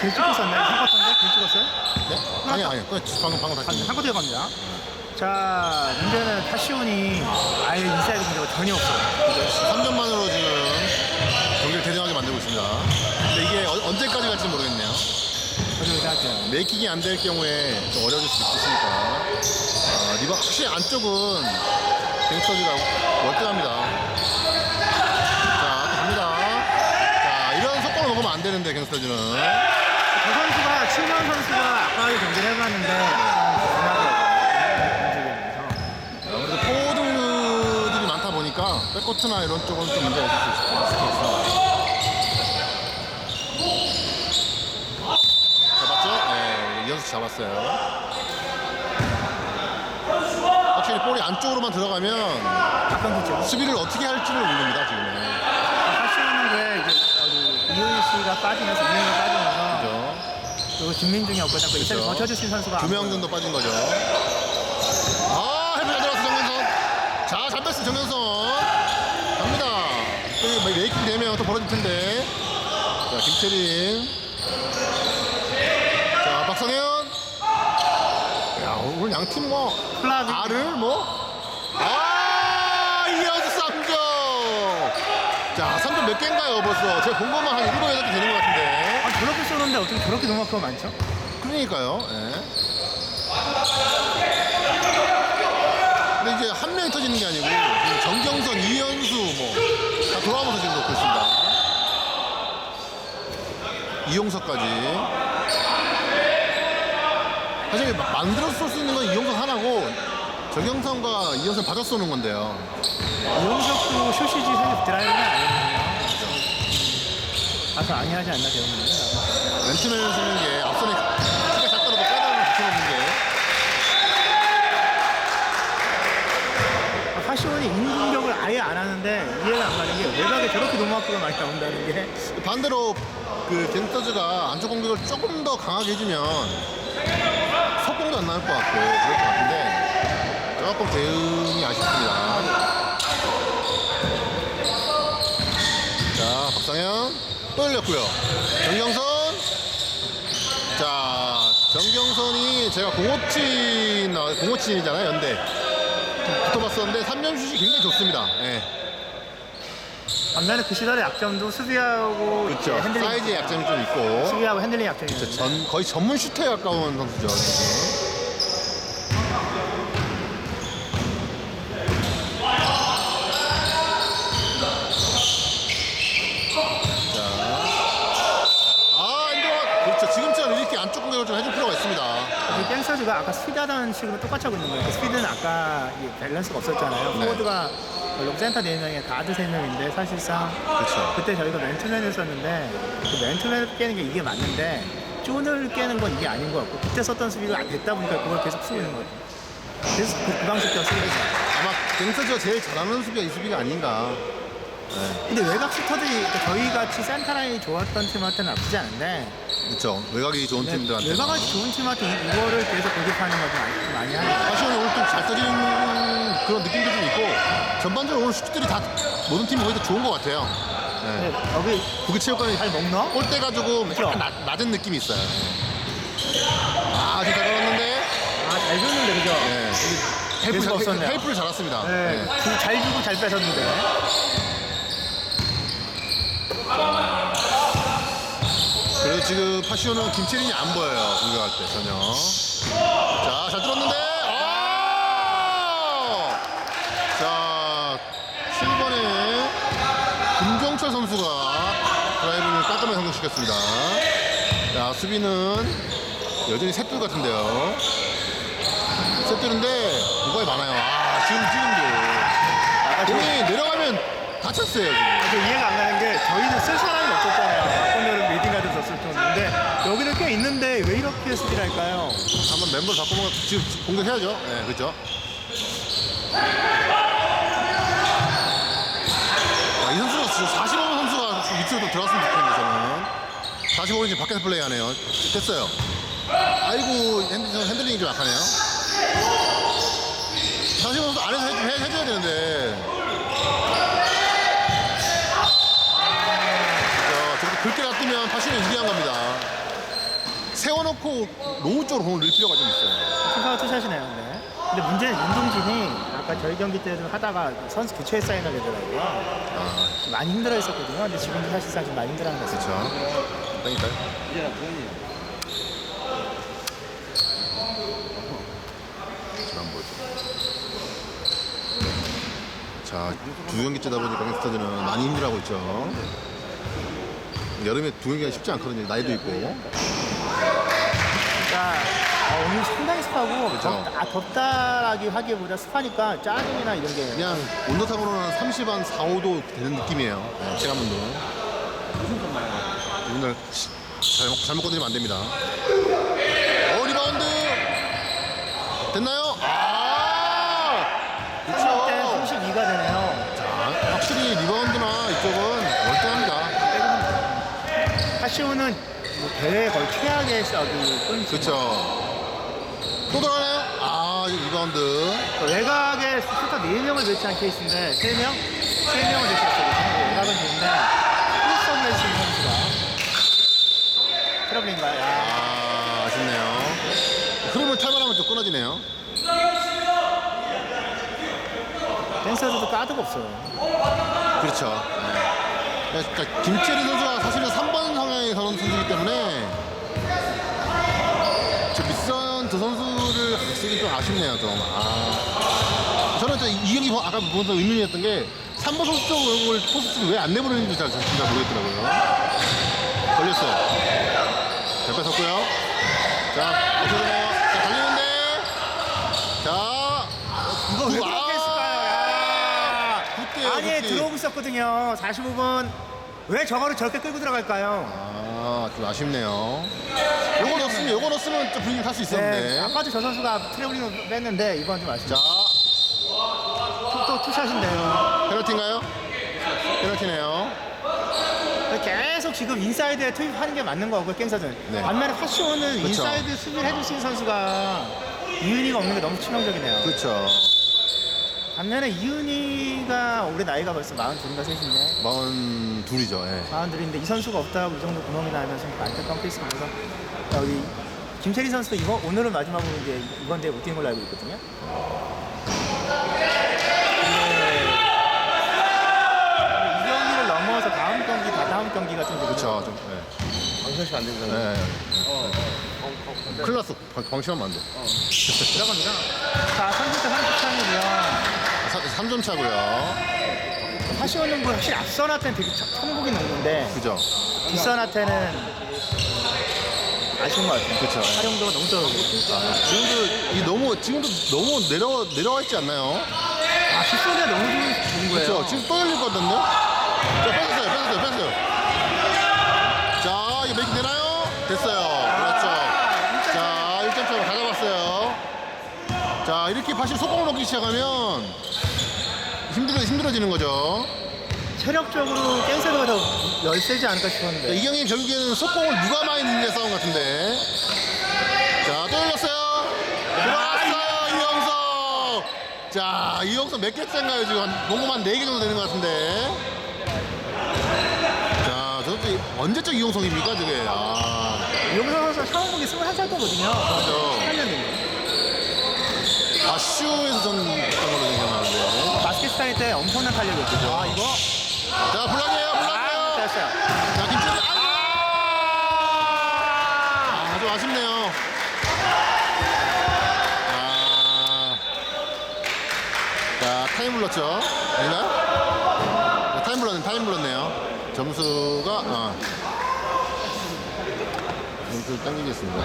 길 찍고 있었나요? 한커터인데 길 찍었어요? 네? 아니 아니 그 방금 방금 다시 한 커터에 갑니다. 자, 문제는 타시온이 아예 인사이드 문제가 전혀 없어요. 3점만으로 지금 경기를 대등하게 만들고 있습니다. 근데 이게 어- 언제까지 갈지 모르겠네요. 저도 생각해요. 메이킹이 안 될 경우에 좀 어려워질 수 있으니까 아, 리바 확실히 안쪽은 갱스터즈가 월등합니다. 자, 또 갑니다. 자, 이런 속공을 먹으면 안 되는데 갱스터즈는 저 선수가 칠면 선수가 아까도 경기를 해봤는데 약간 움직이면서 아무래도 포워드들이 많다 보니까 백코트나 이런 쪽은 좀 문제가 있을 수 있을 것 같습니다. 잡았죠? 네, 이현수 씨 잡았어요. 확실히 볼이 안쪽으로만 들어가면 가끔 그죠. 수비를 어떻게 할지를 모릅니다 지금은. 왜 이제 이효희 씨가 빠지면서 이효희가 빠지면서 그리고 김민중이 없고 자꾸 그렇죠. 버텨줄 수 있는 선수가 두명 정도 빠진 거죠. 아, 헬프 잘 들어갔어 정면선. 자, 잘 뺐어 정면선. 갑니다. 또 이거 메이킹 되면 또 벌어질 텐데. 자, 김채린. 자, 박성현. 야, 오늘 양 팀 뭐. 플라비 알을 뭐? 아, 이어서 3점. 자, 3점 몇 개인가요 벌써? 제가 본 것만 한 7, 8개 되는 것 같은데. 아, 저렇게 쏘는데 어떻게 저렇게 노마크가 많죠? 그러니까요. 예. 근데 이제 한 명이 터지는 게 아니고 지금 정경선, 이현수 뭐 다 돌아오면서 지금 놓고 있습니다. 이용석까지. 사실 마- 만들어서 쏠 수 있는 건 이용석 하나고 정경선과 이현수 받아 쏘는 건데요. 이용석도 슛이지 사실 드라이브는 아니거든요. 가서 아니 하지 않나 배우는데 왼쪽을 쓰는 게 앞선에 키가 작더라도 빼다가 붙여놓는 게. 파시온이 인공격을 아예 안 하는데 이해가 안 가는 게 외곽에 저렇게 노마크가 많이 나온다는 게. 반대로 그 갱스터즈가 안쪽 공격을 조금 더 강하게 해주면 속공도 안 나올 것 같고 그럴 것 같은데 조금 대응이 아쉽습니다. 자 박상현 또 열렸고요. 정경선 자 정경선이 제가 공호친 나 공호친이잖아요 연대 붙어봤었는데 3점 슛이 굉장히 좋습니다. 예. 반면에 그 시절의 약점도 수비하고 그렇죠. 핸들링 사이즈의 약점이 좀 있고 수비하고 핸들링 약점이 있는데 전 거의 전문 슈터에 가까운 선수죠. 지금. 자, 아 인도원 그렇죠. 지금처럼 이렇게 안쪽 공격을 좀 해줄 필요가 있습니다. 이 땡서즈가 아까 스피드하던 식으로 똑같이 하고 있는 거예요. 그 스피드는 아까 이 밸런스가 없었잖아요. 네. 포워드가 롱 센터 4명에 가드 3명인데 사실상 그렇죠. 그때 저희가 맨투맨을 썼는데 그 맨투맨을 깨는 게 이게 맞는데 존을 깨는 건 이게 아닌 것 같고 그때 썼던 수비가 안 됐다 보니까 그걸 계속 쓰고 있는 거예요. 그래서 그, 그 방식대로 쓰고 있어요. 아마 갱서즈가 제일 잘하는 수비가 이 수비가 아닌가. 근데 외곽 슈터들이 저희 같이 센터라인이 좋았던 팀한테는 나쁘지 않은데 그렇죠. 외곽이 좋은 팀들한테. 외곽이 좋은 팀한테 이- 이거를 계속 공격하는 거좀 많이, 하는. 사실은 오늘 좀잘 떠지는 그런 느낌도 좀 있고 전반적으로 오늘 슈트들이 다 모든 팀이 거의 다 좋은 것 같아요. 네. 근데 여기 국기체육관이 잘 먹나? 골대가 조금? 약간 낮, 낮은 느낌이 있어요. 아, 진짜 걸었는데 아, 잘 줬는데, 그죠? 네. 헬프, 헬프가 잘, 없었네요. 헬프를 잘 왔습니다. 네. 네. 주- 잘 주고 잘 뺏었는데. 그리고 지금 파시오는 김채린이 안 보여요. 공격할 때 전혀. 자, 잘 뚫었는데. 아! 자, 7번에 김종철 선수가 드라이브를 깔끔하게 성공시켰습니다. 자, 수비는 여전히 셋둘 같은데요. 셋둘인데 무거이 많아요. 아, 지금 지금도. 저, 공이 내려가면 다쳤어요, 지금. 저 이해가 안 가는 게 저희는 쓸 사람이 없었잖아요. 오늘은 리딩가드 썼을 때인데 여기는 꽤 있는데 왜 이렇게 할까요? 한번 멤버를 바꾸면 지금 공격해야죠. 네, 그렇죠. 아, 이 선수가 45번 선수가 좀 밑으로 또 들어갔으면 좋겠는데 저는 45번 지금 밖에서 플레이하네요. 됐어요. 아이고 핸들, 핸들링이 좀 약하네요. 45번 선수 안에서 해, 해, 해줘야 되는데. 다시는 유리한 겁니다. 세워놓고 로우 쪽으로 공을 넣을 필요가 좀 있어요. 투사가 투샷이네요. 네. 근데 문제는 윤동진이 아까 저희 경기 때도 하다가 선수 교체 사인을 되더라고요. 아, 많이 힘들어 했었거든요. 근데 지금도 사실상 좀 많이 힘들어 하는 것 같아요. 그렇죠. 그러니까요. 지금 한번 보죠. 자, 두 경기째다 보니까 갱스터들은 많이 힘들어하고 있죠. 여름에 두 경기가 쉽지 않거든요. 나이도 있고. 그러니까 어, 오늘 상당히 습하고 그렇죠. 덥다, 아, 덥다라기 하기보다 습하니까 짜증이나 이런 게 그냥 온도상으로는 30 한 4, 5도 되는 느낌이에요. 네, 체감 온도. 이분들 시- 잘못, 잘못 건드리면 안 됩니다. 어, 리바운드! 됐나요? 아! 때 그렇죠. 32가 되네요. 자, 확실히 리바운드나 이쪽은 월등합니다. 하시오는 뭐 대회 거의 최악의 끊지. 그렇죠. 또 들어가나요? 아, 이 리바운드. 외곽에 슈터 4명을 배치한 케이스인데 3명? 3명을 배치했거든요. 외곽은 좋은데 할수 있는 선수가 트러블인가요? 야, 아, 아쉽네요. 흐름을 탈만하면 좀 끊어지네요. 댄서들도 까드가 없어요. 그렇죠. 네. 그러니까 김채리 선수가 사실은 3번 성향의 그런 선수이기 때문에 저 밑선 저 선수를 쓰기 좀 아쉽네요 좀. 아. 저는 저 이경기 보- 아까 보면서 의문이었던 게 3번 선수 쪽을 포스트를 왜 안 내보내는지 잘, 잘, 잘 모르겠더라고요. 걸렸어요. 잘 뺏었고요. 자, 어떻게 되나요? 자, 달리는데. 자, 이거 왜 아, 그렇게 했을까요? 야. 아니 굿대. 들어오고 있었거든요. 45분 왜 저거를 저렇게 끌고 들어갈까요? 아, 좀 아쉽네요. 요거 넣었으면, 요거 넣었으면 좀 분위기 탈수 있었는데. 네, 아까도 저 선수가 트래블링 뺐는데 이번 좀 아쉽죠. 자, 또, 또 투샷인데요. 페널티인가요? 페널티네요. 계속 지금 인사이드에 투입하는 게 맞는 거고요, 깽사전. 네. 반면에 파쇼는. 인사이드 수비를 해줄 수 있는 선수가 이은이가 없는 게 너무 치명적이네요. 그렇죠. 반면에 이은이가 올해 나이가 벌써 42인가 3인데 42이죠. 예. 42인데 이 선수가 없다고 이 정도 구멍이 나면 좀 안타까운 케이스입니다. 여기 김채리 선수도 이번 오늘은 마지막으로 이제 이번 대회 못 뛰는 걸로 알고 있거든요. 근데 이 경기를 넘어서 다음 경기, 다 다음 경기가 좀 그렇죠. 좀, 예. 방샷이 안 되는 예. 예. 큰일 났어. 방- 방심하면 안 돼. 들어갑니다. 자, 30대 30차이고요. 3점 차고요. 하시오는 뭐 확실히 앞선 한테는 되게 천- 천국이 높는데 그죠? 뒷선 한테는 아쉬운 것 같아요. 그쵸. 활용도가 너무 떨어지고. 지금도 이 너무 지금도 너무 내려 내려와 있지 않나요? 아, 뒷선이 너무 좋은, 좋은 거예요. 그렇죠. 지금 또 열릴 거거든요. 자, 뺏었어요. 뺏었어요. 뺏었어요. 자, 이거 메이킹 되나요? 됐어요. 그렇죠. 자, 1점 차로 가져갔어요. 다시 속공을 먹기 시작하면 힘들어 힘들어지는 거죠. 체력적으로 깽세도가 더 열세지 않을까 자, 싶었는데. 이경이 결국에는 속공을 누가 많이 넣느냐 싸움 같은데. 자, 또 열렸어요. 들어왔어요, 이영석. 자, 이영석 몇 개째인가요, 지금? 한, 농구만 한 4개 정도 되는 것 같은데. 자, 저것도 언제적 이영석입니까, 저게? 아, 용서 선수가 처음 보기 21살 거거든요. 맞죠. 8년 된 아슈에서 전 했던 걸로 기억나는데. 바스켓스타일 때 엄청난 탄력이었거든요. 아, 이거? 자, 블락이에요, 아, 블락이에요. 됐어요. 자, 김철이, 아! 아, 좀 아쉽네요. 아. 자, 타임 불렀죠? 아닌가요? 자, 타임 불렀네, 타임 불렀네요. 점수가, 어. 점수 당기겠습니다.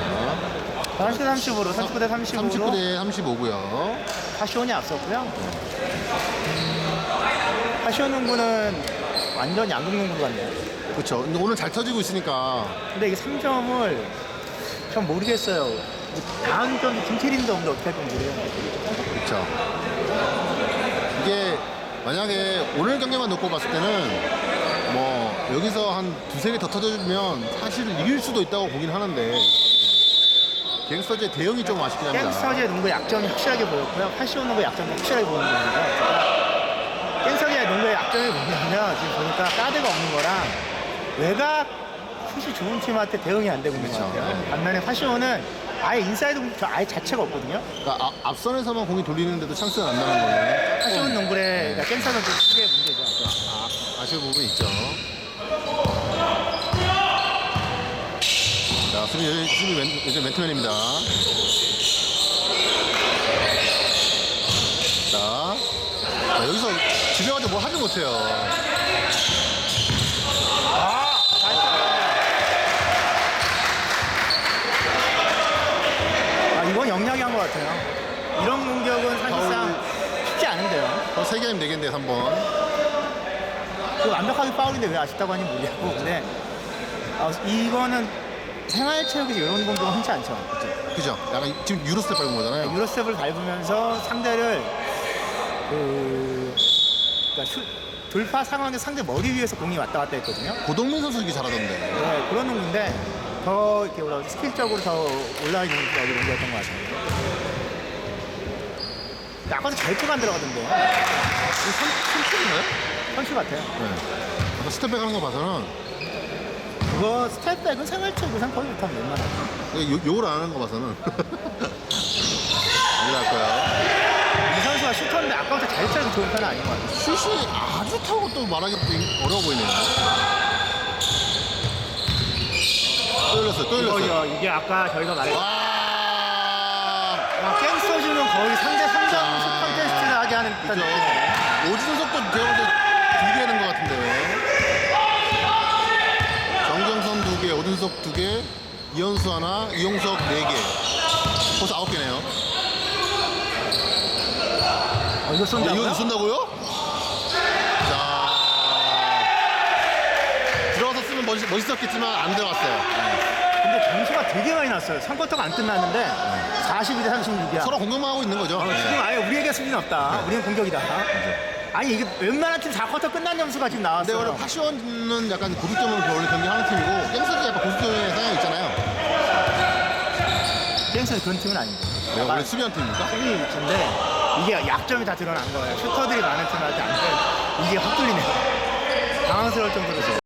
30대 30으로, 39대 30으로 39대 35고요. 파시온이 앞섰고요. 음, 파시온 농구는 완전 양궁 농구 같네요. 그렇죠. 근데 오늘 잘 터지고 있으니까. 근데 이게 3점을 전 모르겠어요. 다음 경기 김태린도 없는데 어떻게 할 건지 모르겠어요. 그렇죠. 이게 만약에 오늘 경기만 놓고 봤을 때는 뭐 여기서 한 두세 개 더 터져주면 사실 이길 수도 있다고 보긴 하는데 갱스터즈의 대응이 좀 아쉽긴 합니다. 갱스터즈의 농구의 약점이 확실하게 보였고요. 파시온 농구의 약점이 확실하게 보이는 거예요. 갱스터즈의 농구의 약점이 뭐냐면 지금 보니까 가드가 없는 거랑 외곽 슛이 좋은 팀한테 대응이 안 되고 있는 것 그렇죠. 같아요. 네. 반면에 파시오는 아예 인사이드 공격 저 아예 자체가 없거든요. 그러니까 아- 앞선에서만 공이 돌리는데도 찬스가 안 나는 거는 파시오 조금, 농구의 네. 그러니까 크게 문제죠. 아, 아쉬운 부분이 있죠. 수비, 수비 멘, 이제 맨투맨입니다. 자, 자, 여기서 집에 가서 뭘 하지 못해요. 아, 잘 아, 이건 영리하게 한것 같아요. 이런 공격은 사실상 쉽지 않은데요. 어, 세 개면 네 개인데, 3번. 그 완벽하게 파울인데 왜 아쉽다고 하는지 모르겠고 근데 어, 이거는 생활체육에서 이런 공격은 흔치 않죠. 그죠? 약간 지금 유로스텝 밟은 거잖아요. 유로스텝을 밟으면서 상대를 그 그러니까 슛- 돌파 상황에 상대 머리 위에서 공이 왔다 갔다 했거든요. 고동민 선수 이게 잘하던데. 네, 그런 농구인데 더 이렇게 뭐라 그러지, 스킬적으로 더 여기 농구였던 것 같아요. 아까도 잘 투가 안 들어가던데요. 이 선, 선출인가요? 선수 같아요. 네. 아까 스텝백 하는 거 봐서는 그거 스텝백은 생활체육에선 거의 못하면 웬만하죠. 요, 욕을 안 하는 거 봐서는. 아니랄 거야. 이 선수가 슈터인데 아까부터 자유차가 좋은 편은 아닌 것 같아요. 슛이 아주 타고 또 말하기 또 어려워 보이네요. 또 열렸어요, 또 열렸어요. 이거, 이게 아까 저희가 말했던 와! 갱스터즈는 거의 상대 3점 자. 슛 컨테스트를 하게 하는 듯한 그죠? 느낌이에요. 오진석도 제가 볼때 두개 하는 것 같은데. 정경선 두 개, 오진석 두 개, 이현수 하나, 이용석 네 개. 벌써 아홉 개네요. 어, 이거 쏜다고요? 이거 쏜다고요? 자. 들어가서 쓰면 멋있, 멋있었겠지만 안 들어갔어요. 근데 점수가 되게 많이 났어요. 3쿼터가 안 끝났는데 42대 36이야. 서로 공격만 하고 있는 거죠. 네. 지금 아예 우리에게 수준 없다. 우리는 공격이다. 아니 이게 웬만한 팀 4쿼터 끝난 점수가 지금 근데 원래 나왔어요. 파시원은 약간 고득점을 원래 경기하는 팀이고 갱스도 약간 고득점의 성향이 있잖아요. 갱스는 그런 팀은 아닌데. 내가 원래 수비한 팀입니까? 수비 위치인데 이게 약점이 다 드러난 거예요. 슈터들이 많은 팀한테 안 돼. 이게 확 뚫리네요. 당황스러울 정도로 지금.